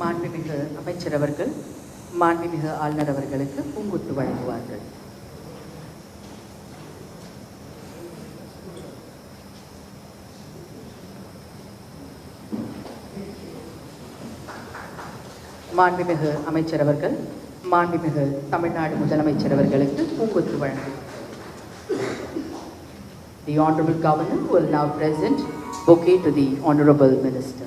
மாண்புமிகு அமைச்சர் அவர்கள் மாண்புமிகு ஆளுநர் அவர்களுக்கு பூங்குத்து வழங்குவார்கள் மாண்புமிகு அமைச்சர் அவர்கள் மாண்புமிகு தமிழ்நாடு முதலமைச்சர் அவர்களுக்கு பூங்கொத்து வழங்கும் The Honorable Governor will now present bouquet to the Honorable Minister.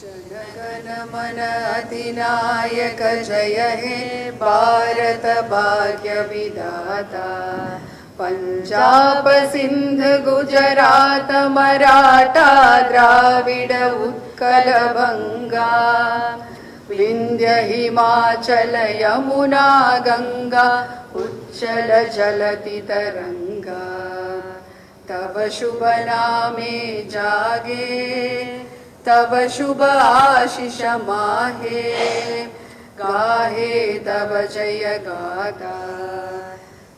Jana Gana Mana अधिनायक जय हे भारत भाग्य विधाता। पञ्जाब सिन्ध गुजरात मराठा द्राविड उत्कल बङ्गा विन्ध्य हिमाचल यमुना गङ्गा उच्चल जलति तरङ्गा तव शुभ नामे जागे तव शुभ आशिष माहे। गाहे तव जय गाथा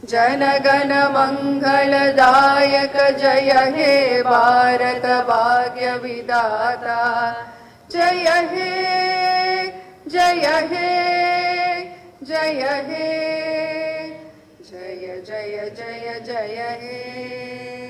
जनगण मङ्गलदायक जय हे भारत भाग्य विदाता जय हे जय हे जय हे। जय जय जय जय हे।